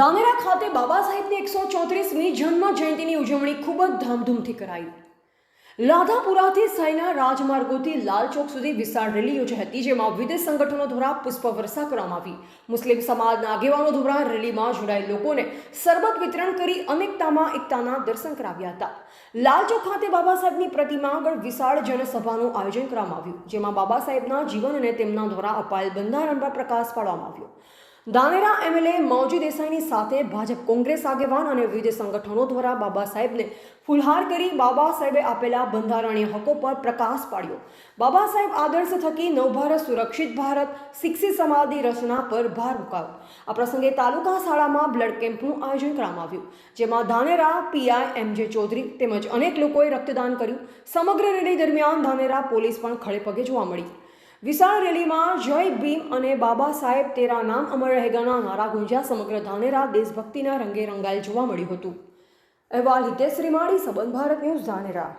ધાનેરા ખાતે બાબા સાહેબની એકસો ચોત્રીસમી જન્મ જયંતિની ઉજવણી ખૂબ જ ધામધૂમથી કરાઈ. લાધાપુરાથી સૈના રાજમાર્ગોથી લાલ ચોક સુધી વિશાળ રેલી યોજાઈ હતી, જેમાં વિવિધ સંગઠનો દ્વારા પુષ્પવર્ષા કરવામાં આવી. મુસ્લિમ સમાજના આગેવાનો દ્વારા રેલીમાં જોડાયેલ લોકોને સરબત વિતરણ કરી અનેકતામાં એકતાના દર્શન કરાવ્યા હતા. લાલ ચોક ખાતે બાબા સાહેબની પ્રતિમા આગળ વિશાળ જનસભાનું આયોજન કરવામાં આવ્યું, જેમાં બાબા સાહેબના જીવન અને તેમના દ્વારા અપાયેલ બંધારણ પર પ્રકાશ પાડવામાં આવ્યો. ધાનેરા એમએલએ મૌજી દેસાઈની સાથે ભાજપ કોંગ્રેસ આગેવાન અને વિવિધ સંગઠનો દ્વારા બાબા સાહેબને ફુલહાર કરી બાબા સાહેબે આપેલા બંધારણીય હકો પર પ્રકાશ પાડ્યો. બાબા સાહેબ આદર્શ થકી નવભારત સુરક્ષિત ભારત, શિક્ષિત સમાજની રચના પર ભાર મુકાયો. આ પ્રસંગે તાલુકા શાળામાં બ્લડ કેમ્પનું આયોજન કરવામાં આવ્યું, જેમાં ધાનેરા પીઆઈ એમ જે ચૌધરી તેમજ અનેક લોકોએ રક્તદાન કર્યું. સમગ્ર રેલી દરમિયાન ધાનેરા પોલીસ પણ ખડેપગે જોવા મળી. વિશાળ રેલીમાં જય ભીમ અને બાબા સાહેબ તેરા નામ અમર રહેગાના નારા ગુંજ્યા સમગ્ર ધાનેરા દેશભક્તિના રંગે રંગાયેલ જોવા મળ્યું હતું. અહેવાલ હિતેશ રીમાણી સંબંધ ભારત ન્યૂઝ, ધાનેરા.